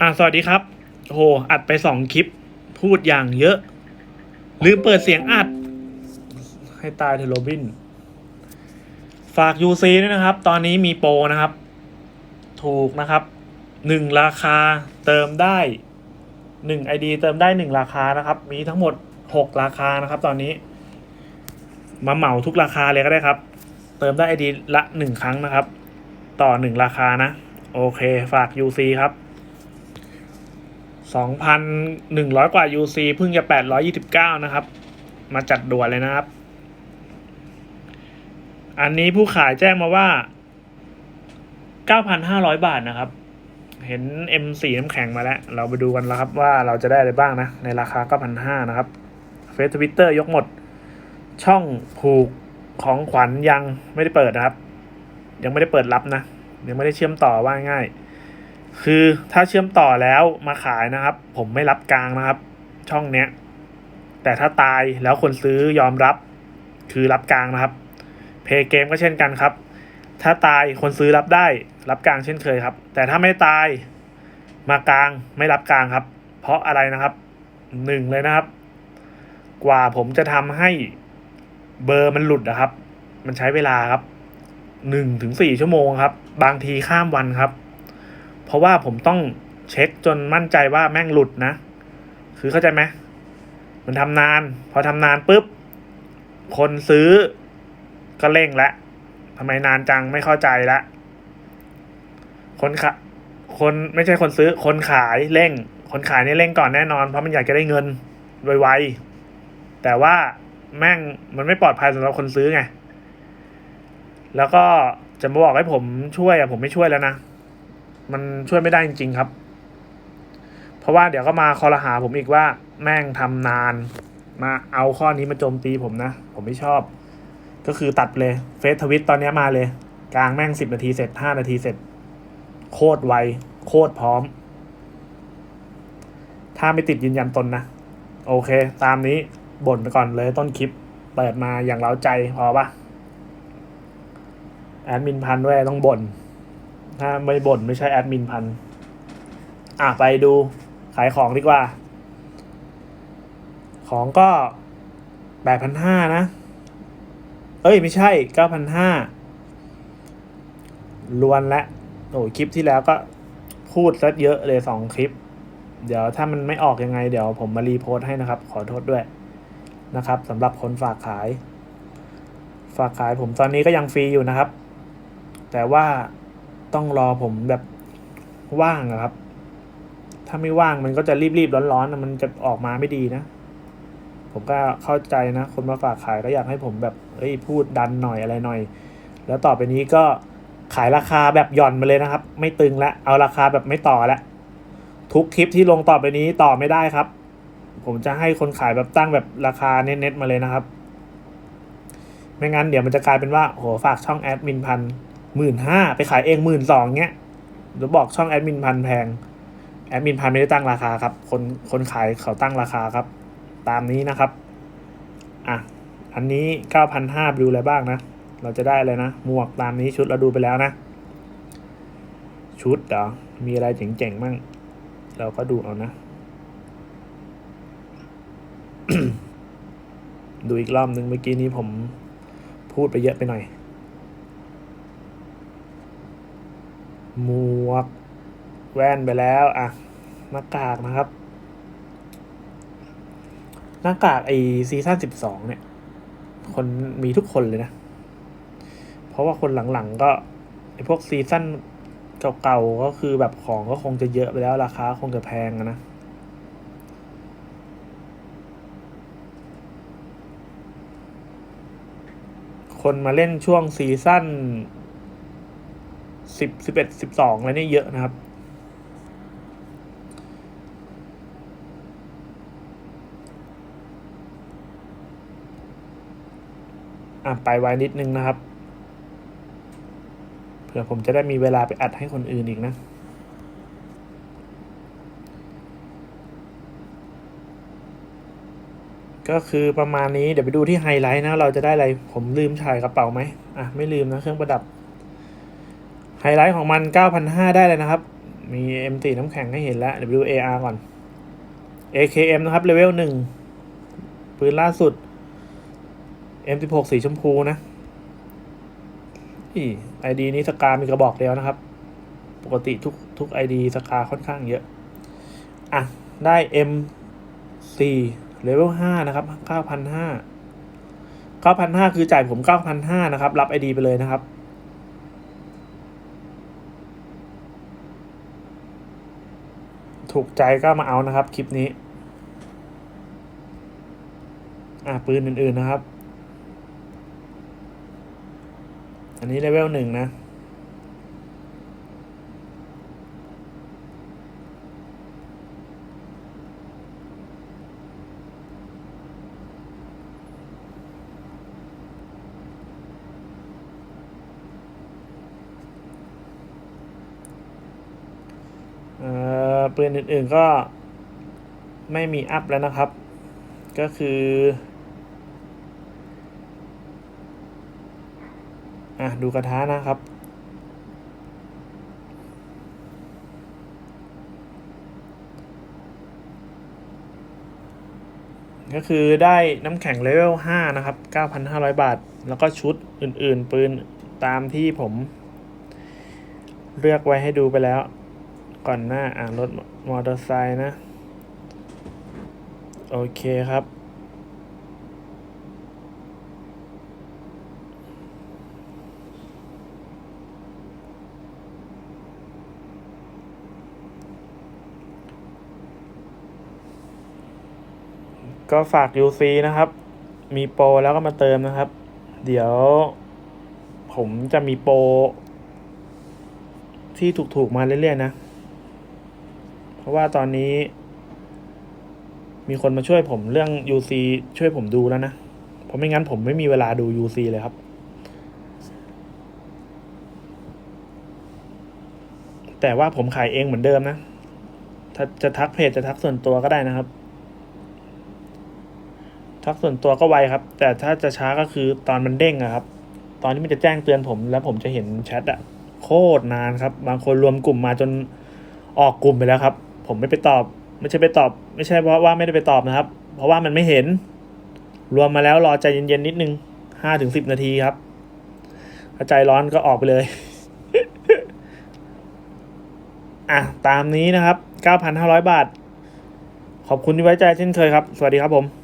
อ่าสวัสดีครับ โห อัดไปสองคลิป พูดอย่างเยอะ ลืมเปิดเสียงอัด ให้ตายเทโรบิน ฝาก UC ด้วยนะครับ ตอนนี้มีโปรนะครับ ถูกนะครับ หนึ่งราคาเติมได้หนึ่งไอดีเติมได้หนึ่งราคานะครับ มีทั้งหมดหกราคานะครับ ตอนนี้ มาเหมาทุกราคาเลยก็ได้ครับ เติมได้ไอดีละหนึ่งครั้งนะครับ ต่อหนึ่งราคานะ โอเค ฝาก UC ครับ สองพันหนึ่งร้อยกว่า UC เพิ่งจะแปดร้อยี่สิบเก้านะครับ มาจัดด่วนเลยนะครับ อันนี้ผู้ขายแจ้งมาว่าเก้าพันห้าร้อยบาทนะครับ เห็น M4 น้ำแข็งมาแล้ว เราไปดูกันแล้วครับว่าเราจะได้อะไรบ้างนะ ในราคาเก้าพันห้านะครับ เฟซทวิตเตอร์ยกหมด ช่องผูกของขวัญยังไม่ได้เปิดนะครับ ยังไม่ได้เปิดรับนะ ยังไม่ได้เชื่อมต่อว่าง่าย คือถ้าเชื่อมต่อแล้วมาขายนะครับ ผมไม่รับกลางนะครับ ช่องเนี้ย แต่ถ้าตายแล้วคนซื้อยอมรับ คือรับกลางนะครับ เพย์เกมก็เช่นกันครับ ถ้าตายคนซื้อรับได้ รับกลางเช่นเคยครับ แต่ถ้าไม่ตายมากลางไม่รับกลางครับ เพราะอะไรนะครับหนึ่งเลยนะครับ กว่าผมจะทำให้เบอร์มันหลุดนะครับ มันใช้เวลาครับหนึ่งถึงสี่ชั่วโมงครับ บางทีข้ามวันครับ เพราะว่าผมต้องเช็คจนมั่นใจว่าแม่งหลุดนะ คือเข้าใจไหมมันทำนาน พอทำนานปุ๊บ คนซื้อก็เร่งล้วทำไมนานจังไม่เข้าใจละ คนขะคนไม่ใช่คนซื้อ คนขายเร่ง คนขายนี่เร่งก่อนแน่นอน เพราะมันอยากจะได้เงินไวๆแต่ว่าแม่งมันไม่ปลอดภัยสำหรับคนซื้อไง แล้วก็จะมาบอกให้ผมช่วยอะผมไม่ช่วยแล้วนะ มันช่วยไม่ได้จริง ๆ ครับ เพราะว่าเดี๋ยวก็มาคอรหาผมอีกว่า แม่งทำนาน มาเอาข้อนี้มาโจมตีผมนะ ผมไม่ชอบ ก็คือตัดเลยเฟซทวิตตอนนี้มาเลย กลางแม่งสิบนาทีเสร็จห้านาทีเสร็จ โคตรไว โคตรพร้อม ถ้าไม่ติดยืนยันตนนะ โอเค ตามนี้บ่นไปก่อนเลยต้นคลิป เปิดมาอย่างเล้าใจพอปะแอดมินพันด้วยต้องบ่น ถ้าไม่บ่นไม่ใช่แอดมินพัน อะไปดูขายของดีกว่า ของก็แปดพันห้านะ เอ้ยไม่ใช่เก้าพันห้าล้วนและโอ้ยคลิปที่แล้วก็พูดซะเยอะเลยสองคลิป เดี๋ยวถ้ามันไม่ออกยังไง เดี๋ยวผมมารีโพสต์ให้นะครับ ขอโทษด้วยนะครับสำหรับคนฝากขาย ฝากขายผมตอนนี้ก็ยังฟรีอยู่นะครับ แต่ว่า ต้องรอผมแบบว่างอะครับ ถ้าไม่ว่างมันก็จะรีบๆร้อนๆมันจะออกมาไม่ดีนะ ผมก็เข้าใจนะ คนมาฝากขายก็อยากให้ผมแบบเอ้ยพูดดันหน่อยอะไรหน่อย แล้วต่อไปนี้ก็ขายราคาแบบหย่อนมาเลยนะครับ ไม่ตึงละเอาราคาแบบไม่ต่อละทุกคลิปที่ลงต่อไปนี้ต่อไม่ได้ครับ ผมจะให้คนขายแบบตั้งแบบราคาเน็ตๆมาเลยนะครับ ไม่งั้นเดี๋ยวมันจะกลายเป็นว่าโหฝากช่องแอดมินพัน หมื่นห้าไปขายเองหมื่นสองเงี้ยหรือบอกช่องแอดมินพันแพงแอดมินพันไม่ได้ตั้งราคาครับ คนคนขายเขาตั้งราคาครับ ตามนี้นะครับอะอันนี้เก้าพันห้าดูอะไรบ้างนะ เราจะได้อะไรนะ หมวกตามนี้ชุดเราดูไปแล้วนะ ชุดเหรอมีอะไรเจ๋งๆมั่งเราก็ดูเอานะ ดูอีกรอบหนึ่งเมื่อกี้นี้ผมพูดไปเยอะไปหน่อย หมวก แว่นไปแล้ว อะ หน้ากากนะครับ หน้ากากไอซีซั่นสิบสองเนี่ย คนมีทุกคนเลยนะ เพราะว่าคนหลังๆก็ไอพวกซีซั่นเก่าๆก็คือแบบของก็คงจะเยอะไปแล้วราคาคงจะแพงอะนะคนมาเล่นช่วงซีซั่น สิบสิบเอ็ดสิบสองอะไรนี่เยอะนะครับ อะไปไวนิดนึงนะครับ เผื่อผมจะได้มีเวลาไปอัดให้คนอื่นอีกนะก็คือประมาณนี้เดี๋ยวไปดูที่ไฮไลท์นะ เราจะได้อะไร ผมลืมถ่ายกระเป๋าไหมอะ ไม่ลืมนะ เครื่องประดับ ไฮไลท์ของมัน 9,500 ได้เลยนะครับ มี M4 น้ำแข็งให้เห็นแล้ว WAR ก่อน AKM นะครับเลเวลหนึ่งปืนล่าสุด M16 สีชมพูนะอีไอดีนี้สกามีกระบอกเดียวนะครับ ปกติทุกทุกไอดีสกาค่อนข้างเยอะ อะ ได้ M4 เลเวล5นะครับ 9,500 9,500 คือจ่ายผม 9,500 นะครับ รับไอดีไปเลยนะครับ ถูกใจก็มาเอานะครับคลิปนี้ อะปืนอื่นๆนะครับ อันนี้เลเวลหนึ่งนะ ปืนอื่นๆก็ไม่มีอัพแล้วนะครับ ก็คืออะดูกระทะนะครับ ก็คือได้น้ำแข็งเลเวล 5 นะครับ 9,500 บาท แล้วก็ชุดอื่นๆ ปืนตามที่ผมเลือกไว้ให้ดูไปแล้ว ก่อนหน้าอ่ารถมอเตอร์ไซค์นะ โอเคครับ ก็ฝาก UC นะครับ มีโปรแล้วก็มาเติมนะครับ เดี๋ยวผมจะมีโปรที่ถูกๆมาเรื่อยๆนะ เพราะว่าตอนนี้ มีคนมาช่วยผมเรื่อง UC ช่วยผมดูแล้วนะ เพราะไม่งั้นผมไม่มีเวลาดู UC เลยครับ แต่ว่าผมขายเองเหมือนเดิมนะ ถ้าจะทักเพจจะทักส่วนตัวก็ได้นะครับ ทักส่วนตัวก็ไวครับ แต่ถ้าจะช้าก็คือตอนมันเด้งอะครับ ตอนที่มันจะแจ้งเตือนผมแล้วผมจะเห็นแชทอะโคตรนานครับ บางคนรวมกลุ่มมาจนออกกลุ่มไปแล้วครับ ผมไม่ไปตอบ ไม่ใช่ไปตอบ ไม่ใช่เพราะว่าไม่ได้ไปตอบนะครับ เพราะว่ามันไม่เห็น รวมมาแล้วรอใจเย็นๆนิดนึงห้าถึงสิบนาทีครับถ้าใจร้อนก็ออกไปเลยอะตามนี้นะครับ 9,500 บาท ขอบคุณที่ไว้ใจเช่นเคยครับ สวัสดีครับผม